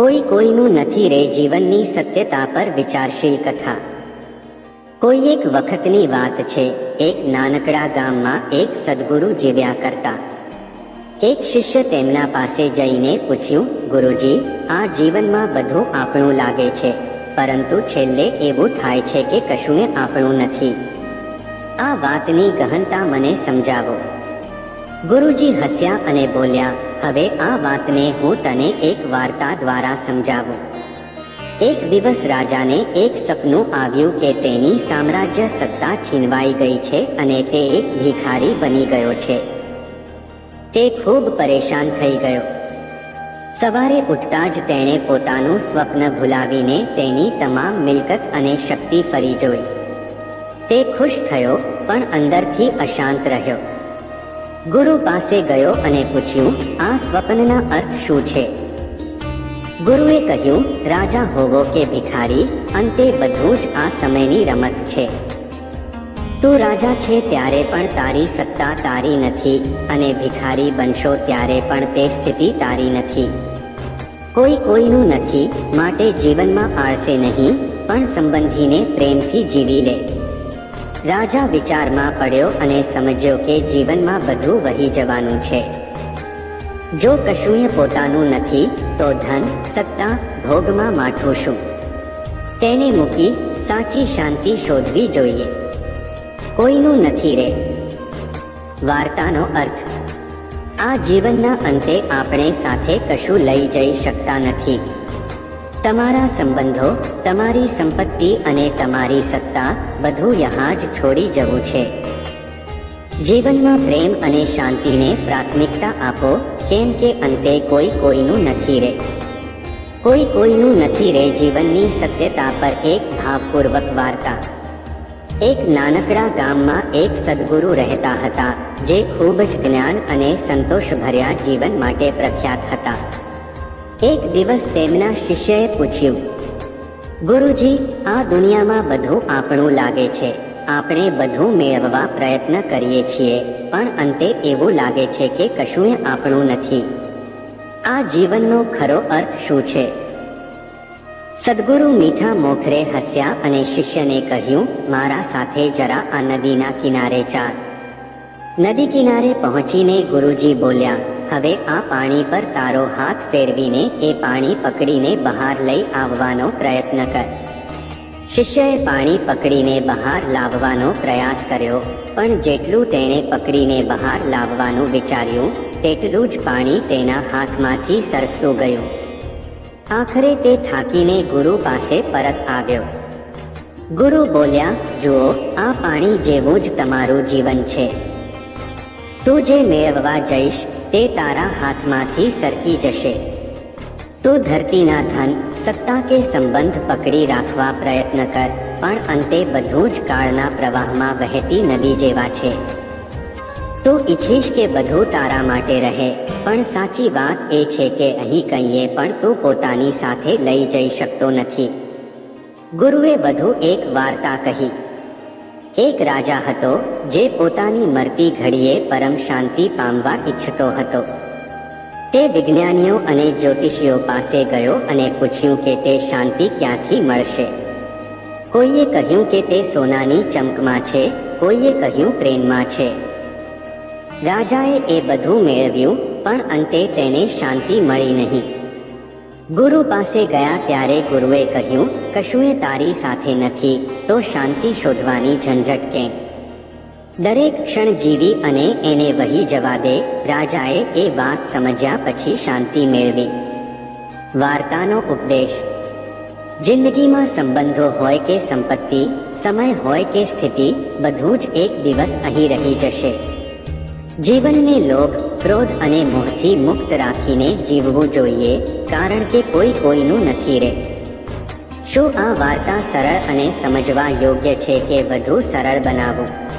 કોઈ કોઈનું નથી રે જીવનની સત્યતા પર વિચારશીલ કથા. કોઈ એક વખતની વાત છે, એક નાનકડા ગામમાં એક સદગુરુ જીવ્યા કરતા. એક શિષ્ય તેમના પાસે જઈને પૂછ્યું, ગુરુજી, આ જીવનમાં બધું આપણું લાગે છે, પરંતુ છેલ્લે એવું થાય છે કે કશુંને આપણું નથી. આ વાતની ગહનતા મને સમજાવો. ગુરુજી હસ્યા અને બોલ્યા હવે આ વાતને હું તને એક વાર્તા દ્વારા સમજાવું. એક દિવસ રાજાને એક સપનું આવ્યું કે તેની સામ્રાજ્ય સત્તા છીનવાઈ ગઈ છે અને તે એક ભિખારી બની ગયો છે. તે ખૂબ પરેશાન થઈ ગયો. સવારે ઉઠતા જ તેણે પોતાનું સ્વપ્ન ભૂલાવીને તેની તમામ મિલકત અને શક્તિ ફરી જોઈ. તે ખુશ થયો, પણ અંદરથી અશાંત રહ્યો. ગુરુ પાસે ગયો અને પૂછ્યું, આ સ્વપ્નના અર્થ શું છે? ગુરુએ કહ્યું, રાજા હોવો કે ભિખારી, અંતે બધું જ આ સમયની રમત છે. તું રાજા છે ત્યારે પણ તારી સત્તા તારી નથી અને ભિખારી બનશો ત્યારે પણ તે સ્થિતિ તારી નથી. કોઈ કોઈનું નથી, માટે જીવનમાં આળસે નહીં, પણ સંબંધીને પ્રેમથી જીવી લે. રાજા વિચારમાં પડ્યો અને સમજ્યો કે જીવનમાં બધું વહી જવાનું છે. જો કશુંય પોતાનું નથી, તો ધન, સત્તા, ભોગમાં માઠું શું? તેને મૂકી સાચી શાંતિ શોધવી જોઈએ. કોઈનું નથી રે. વાર્તાનો અર્થ. આ જીવનના અંતે આપણે સાથે કશું લઈ જઈ શકતા નથી. તમારા સંબંધો, તમારી સંપત્તિ અને તમારી સત્તા બધું યહાં જ છોડી જવું છે. જીવનમાં પ્રેમ અને શાંતિને પ્રાથમિકતા આપો, કેમ કે અંતે કોઈ કોઈનું નથી રે. કોઈ કોઈનું નથી રે જીવનની સત્યતા પર એક ભાવપૂર્વક વાર્તા. એક નાનકડા ગામમાં એક સદગુરુ રહેતા હતા, જે ખૂબ જ જ્ઞાન અને સંતોષભર્યા જીવન માટે પ્રખ્યાત હતા. એક દિવસ તેમના શિષ્યએ પૂછ્યું, ગુરુજી, આ દુનિયામાં બધું આપણું લાગે છે. આપણે બધું મેળવવા પ્રયત્ન કરીએ છીએ, પણ અંતે એવું લાગે છે કે કશુંય આપણું નથી. આ જીવનનો ખરો અર્થ શું છે? સદગુરુ મીઠા મોખરે હસ્યા અને શિષ્યને કહ્યું, મારા સાથે જરા આ નદીના કિનારે ચાલ. નદી કિનારે પહોંચીને ગુરુજી બોલ્યા હવે આ પાણી પર તારો હાથ ફેરવીને એ પાણી પકડીને બહાર લઈ આવવાનો પ્રયત્ન કર. શિષ્યએ પાણી પકડીને બહાર લાવવાનો પ્રયાસ કર્યો, પણ જેટલું તેણે પકડીને બહાર લાવવાનું વિચાર્યું, તેટલું જ પાણી તેના હાથમાંથી સરકતું ગયું. આખરે તે થાકીને ગુરુ પાસે પરત આવ્યો. ગુરુ બોલ્યા, જુઓ, આ પાણી જેવું જ તમારું જીવન છે. તું જે મેળવવા જઈશ તે તારા હાથમાંથી સરકી જશે. તું ધરતીના ધન સત્તા કે સંબંધ પકડી રાખવા પ્રયત્ન કર, પણ અંતે બધું જ કાળના પ્રવાહમાં વહેતી નદી જેવા છે. તું ઈચ્છીશ કે બધું તારા માટે રહે, પણ સાચી વાત એ છે કે અહીં કહીએ પણ તું પોતાની સાથે લઈ જઈ શકતો નથી. ગુરુએ વધુ એક વાર્તા કહી. એક રાજા હતો જે પોતાની મરતી ઘડીએ પરમ શાંતિ પામવા ઈચ્છતો હતો. તે વિજ્ઞાનીઓ અને જ્યોતિષીઓ પાસે ગયો અને પૂછ્યું કે તે શાંતિ ક્યાંથી મળશે. કોઈએ કહ્યું કે તે સોનાની ચમકમાં છે, કોઈએ કહ્યું પ્રેમમાં છે. રાજાએ એ બધું મેળવ્યું, પણ અંતે તેને શાંતિ મળી નહીં. ગુરુ પાસે ગયા ત્યારે ગુરુએ કહ્યું કશુંએ તારી સાથે નથી, તો શાંતિ શોધવાની ઝંઝટ કે. દરેક ક્ષણ જીવી અને એને વહી જવા દે, રાજાએ એ વાત સમજ્યા પછી શાંતિ મેળવી. વાર્તાનો ઉપદેશ. જિંદગીમાં સંબંધો હોય કે સંપત્તિ, સમય હોય કે સ્થિતિ, બધું જ એક દિવસ અહીં રહી જશે. જીવનને લોભ, ક્રોધ અને મોહથી મુક્ત રાખીને જીવવું જોઈએ, કારણ કે કોઈ કોઈનું નથી રે. શું આ વાર્તા સરળ અને સમજવા યોગ્ય છે કે વધુ સરળ બનાવવું?